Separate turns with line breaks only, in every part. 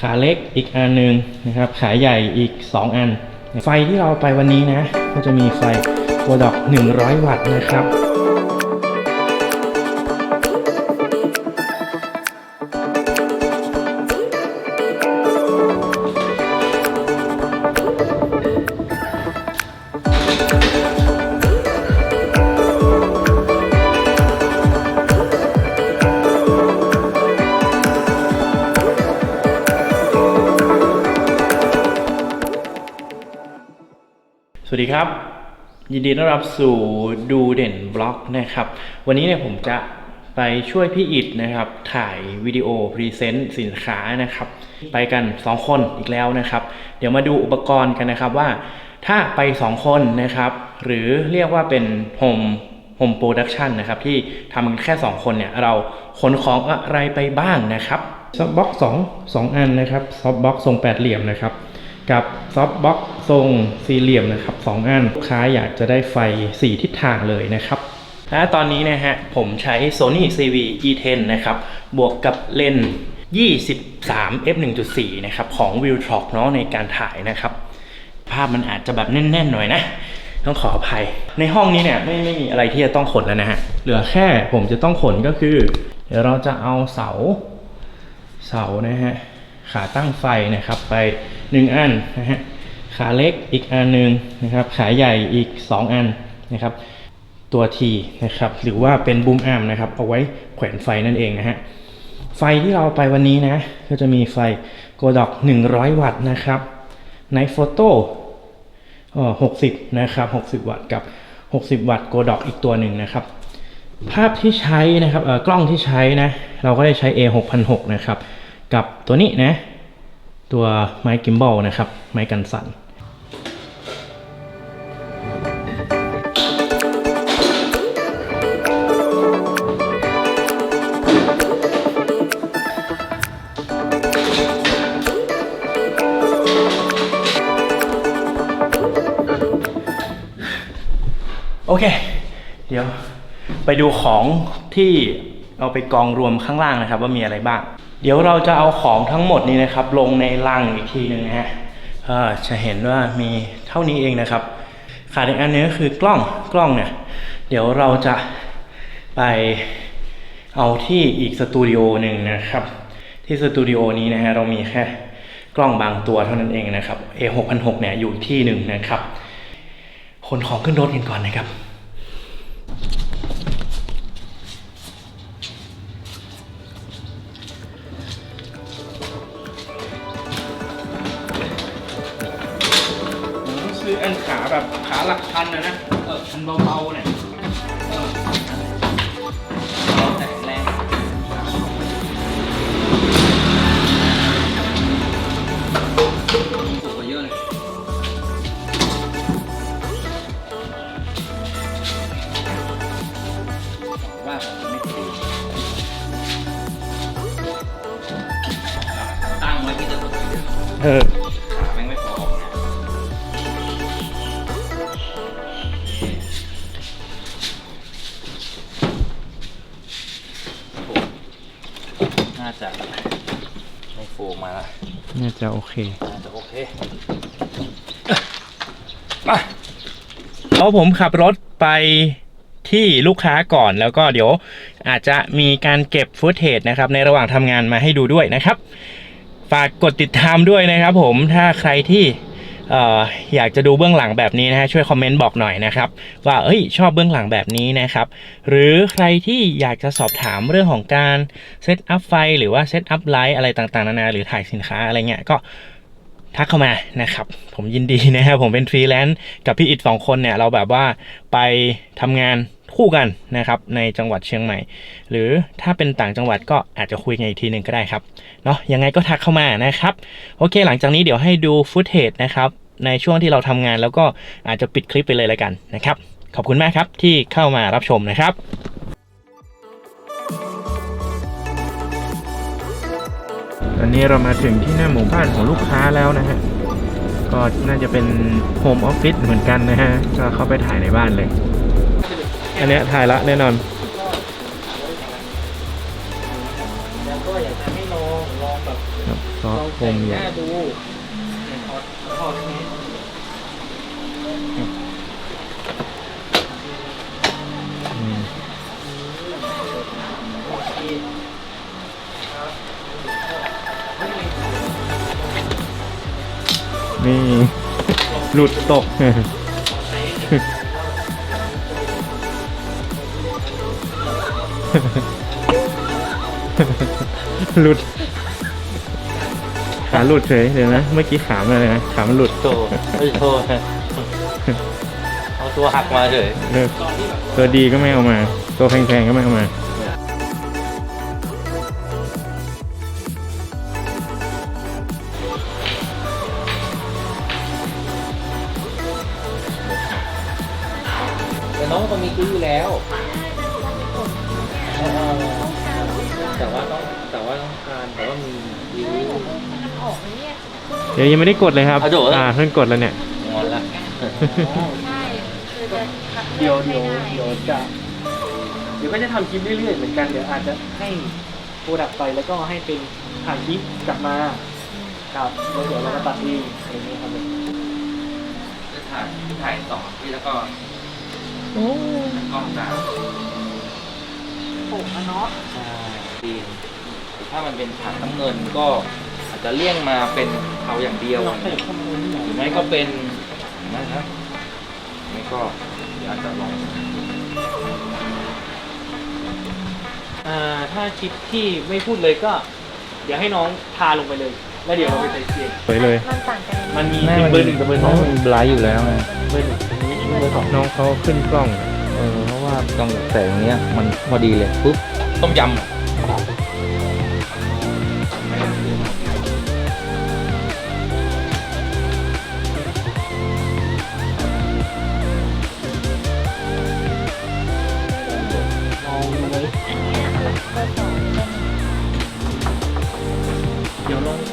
ขาเล็กอีกอันหนึ่งนะครับ ขาใหญ่อีก 2 อัน ไฟที่เราไปวันนี้นะ ก็จะมีไฟโปรดอก 100 วัตต์นะครับ วัสดีครับ ยินดีต้อนรับสู่ดูเด่นบล็อกนะครับ วันนี้เนี่ยผมจะไปช่วยพี่อิดนะครับ ถ่ายวิดีโอพรีเซนต์สินค้านะครับ ไปกัน 2 คนอีกแล้วนะครับ เดี๋ยวมาดูอุปกรณ์กันนะครับว่า ถ้าไป 2 คนนะครับ หรือเรียกว่าเป็นโฮมโฮมโปรดักชันนะครับ ที่ทำกันแค่ 2 คนเนี่ย เราขนของอะไรไปบ้างนะครับซอฟบ็อกสองสองอันนะครับซอฟบ็อกทรงแปดเหลี่ยมนะครับ กับซอฟต์บ็อกทรงสี่เหลี่ยมนะครับสองอันลูกค้าอยากจะได้ไฟ 4 ทิศทางเลยนะครับและตอนนี้นะฮะ ผมใช้ Sony CV E10 นะครับ บวกกับเลนส์23 f 1.4 นะครับ ของ v i l t r o c เนาะในการถ่ายนะครับ ภาพมันอาจจะแบบแน่น ๆ หน่อยนะ ต้องขออภัย ในห้องนี้เนี่ยไม่ไม่มีอะไรที่จะต้องขนแล้วนะฮะ เหลือแค่ผมจะต้องขนก็คือ เดี๋ยวเราจะเอาเสา เสานะฮะ ขาตั้งไฟนะครับไป 1 อันนะฮะขาเล็กอีกอันหนึ่งนะครับขาใหญ่อีก 2 อันนะครับ ตัวทีนะครับหรือว่าเป็นบูมอาร์มนะครับเอาไว้แขวนไฟนั่นเองนะฮะไฟที่เราไปวันนี้นะก็จะมีไฟโกดอก 100 วัตต์นะครับในโฟโต้อ๋อ60นะครับ60วัตต์กับ60วัตต์โกดอกอีกตัวหนึ่งนะครับ ภาพที่ใช้นะครับเออกล้องที่ใช้นะเราก็ได้ใช้ A 6 0 0นะครับ กับตัวนี้นะ ตัวไม้กิมบอลนะครับ ไม้กันสั่นโอเค เดี๋ยวไปดูของที่เอาไปกองรวมข้างล่างนะครับ ว่ามีอะไรบ้าง เดี๋ยวเราจะเอาของทั้งหมดนี้นะครับ ลงในลังอีกทีหนึ่งนะฮะจะเห็นว่ามีเท่านี้เองนะครับขาดอีกอันนึงก็คือกล้องกล้องเนี่ย เดี๋ยวเราจะไปเอาที่อีกสตูดิโอหนึ่งนะครับ ที่สตูดิโอนี้นะฮะเรามีแค่กล้องบางตัวเท่านั้นเองนะครับ A 6 0 0เนี่ยอยู่ที่หนึ่งนะครับขนของขึ้นรถกันก่อนนะครับาผมไม่ถูกตั้งไว้ที่จะกดเออ
ขาแม่งไม่พอออกนี่ยโอ้น่าจะไม่โฟมมาละ
น่าจะโอเค
น่าจะโอเค
มา เพราะผมขับรถไป ที่ลูกค้าก่อน แล้วก็เดี๋ยวอาจจะมีการเก็บฟุตเทจนะครับในระหว่างทำงานมาให้ดูด้วยนะครับ ฝากกดติดตามด้วยนะครับ ผมถ้าใครที่ออยากจะดูเบื้องหลังแบบนี้นะฮะช่วยคอมเมนต์บอกหน่อยนะครับ ว่าเอ้ยชอบเบื้องหลังแบบนี้นะครับ หรือใครที่อยากจะสอบถามเรื่องของการเซตอัพไฟหรือว่าเซตอัพไลท์อะไรต่างๆนานาหรือถ่ายสินค้าอะไรเงี้ยก็ทักเข้ามานะครับ ผมยินดีนะครับผมเป็นฟรีแลนซ์กับพี่อิดสองคนเนี่ยเราแบบว่าไปทำงาน คู่กันนะครับในจังหวัดเชียงใหม่ หรือถ้าเป็นต่างจังหวัดก็อาจจะคุยกันอีกทีหนึ่งก็ได้ครับเนาะยังไงก็ทักเข้ามานะครับ โอเค หลังจากนี้เดี๋ยวให้ดูฟุตเทจนะครับในช่วงที่เราทำงานแล้วก็อาจจะปิดคลิปไปเลยแล้วกันนะครับขอบคุณมากครับที่เข้ามารับชมนะครับตอนนี้เรามาถึงที่หน้าหมู่บ้านของลูกค้าแล้วนะฮะ ก็น่าจะเป็นโฮมออฟฟิศเหมือนกันนะฮะ ก็เข้าไปถ่ายในบ้านเลย อันเนี้ยถ่ายละแน่นอน
แล้วก็อยากจะให้ลองลองแบบ
ครับไฟก็คมอยู่
น้าดูเนี่ยถอดถอดตรงนี้
อืมนี่ หลุดตก หลุด ขาหลุดเฉยเดี๋ยวนะ เมื่อกี้ขามันอะไรนะขามันหลุด
โตไม่โทษเอาตัวหักมาเฉย
เออตัวดีก็ไม่เอามา ตัวแพงๆก็ไม่เอามา
แต่น้องก็มีกู้อยู่แล้ว การแต่ว่ามีวิว
เดี๋ยวยังไม่ได้กดเลยครับ
อะโดดแล้ว
อ่าเพิ่งกดแล้วเนี่ย
งอนละ
ใช่คือจะพัก
เดี๋ยวเดี๋ยว
ไม่ไเดี๋
ยวจะเดี๋ยวก็จะทำคลิปเรื่อยๆเหมือนกันเดี๋ยวอาจจะให้โปรดักไปแล้วก็ให้เป็นถ่ายคลิปกลับมาครับแล้วเดี๋ยวเราก็ตัดเองอะไรอย่างเงี้ยครับผม
จะถ่ายถ่ายต่อที่แล้วก็กล้องตาม
ผมอะเนาะ
ใช่ดี ถ้ามันเป็นถังน้ำเงินก็อาจจะเลี่ยงมาเป็นเทาอย่างเดียว
ลองขยับเข้ามาตรงนี้หน่อย
หรือไม่ก็เป็นนะครับไม่ก็เดี๋ยวอาจจะลอง
อ่าถ้าคลิปที่ไม่พูดเลยก็ เดี๋ยวให้น้องทาลงไปเลย แล้วเดี๋ยวเราไปใส่เสียง
สวยเลย
มันต่างกันยังไง
มันมีเป็นเบอร์หนึ่งกับเบอร์สอง
ไลฟ์อยู่แล้วไง
เบอร์หนึ่งอันนี้เบอร์สอง
น้องเขาขึ้นกล้อง
เออเพราะว่าต้องแสงเนี้ยมันพอดีเลยปุ๊บต้มยำ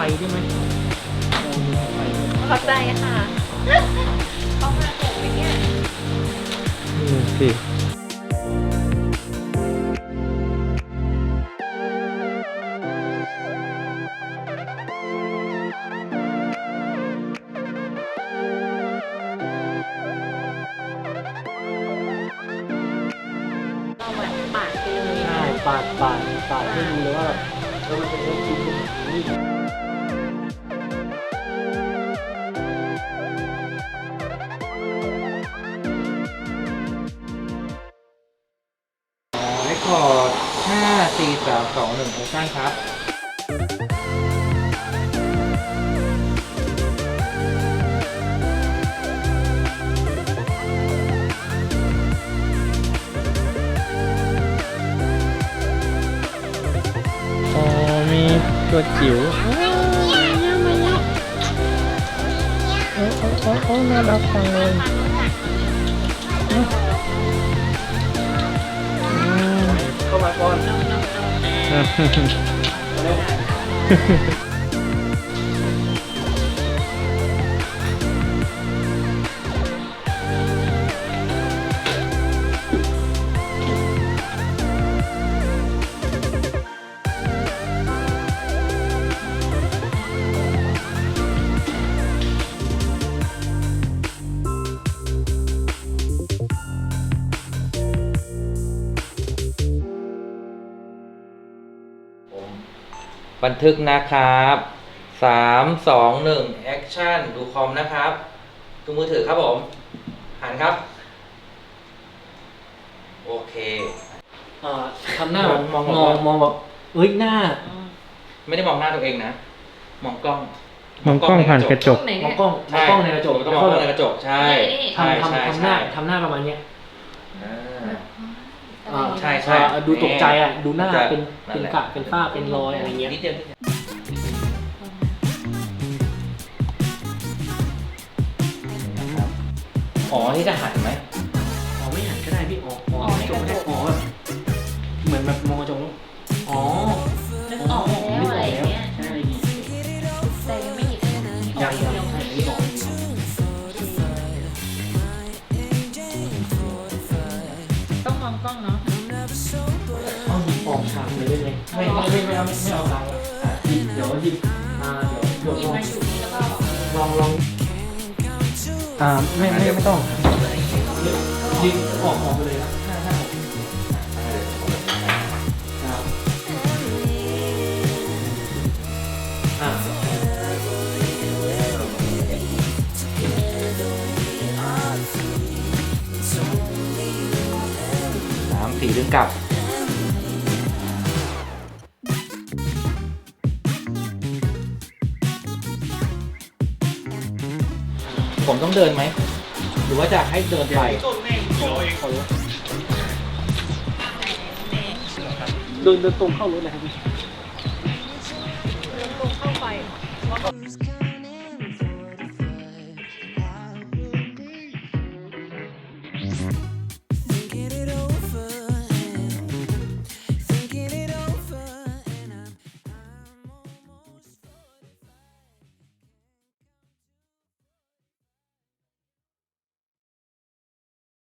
ไฟได้ไหมลองดูไฟได้ไหม
เข้าใจค่ะเขามาถูกไหมเนี่ย
อืมสิ
เราเหมือนปาดไปเลย
ใช่ปาดปาดปาดให้ดูเลยว่าแบบเออมันเป็นเรื่องจริงนี่
สองหนึ่งโอชั่นครับ
อ๋อมีตัวจิ๋วโอ้โอ้โอ้โอ้น่ารักจังเลยอืม
เข้ามาก่อน
nope.
บันทึกนะครับสามสองหนึ่งแอคชั่นดูคอมนะครับดูมือถือครับผมหันครับ โอเค
อ่าทำหน้าแบบ
มอง
ม
ม
อ
องง
มองแบบเอ้ยหน้า
ไม่ได้มองหน้าตัวเองนะ มองกล้อง
มองกล้องผ่านกระจก
ไหน
มอ
เนี่
ง
ย
กล้องมอง
ใช่
กล้องในกระจก
ผมต้องมองกล้องในกระจกใช่ใช่
ทำ
ใช่
ทำทำห
ใช่
น้าทำหน้าประมาณเนี้ย
อ่า
อ่า
ใช่ใช่
อ่าดูตกใจอะดูหน้า
จะ
เป็น
นั่
เป็น
นแหละ
กะเป็นฝ้าเป็นรอยอะไรเงี้ย
นิดเดียวนิดเดียวนะครับอ๋อนี่จะหันไหม
อ๋อไม่หันก็ได้พี่อ๋ออ๋อในกระจกไม่ได้อ๋อแบบเหมือนแบบมองกระจกแล้วอ๋อ
นึกอ
อ่าไม่ไม่ไม่ต้องยิงออกออกไปเลยครับห้าห้าหกครับอ่า
สามสี่ดึงกลับ ผมต้องเดินไหม หรือว่าจะให้เดินไป
ขอรถเดินเดินตรงเข้ารถเลยครับพี่
ลงเข้าไป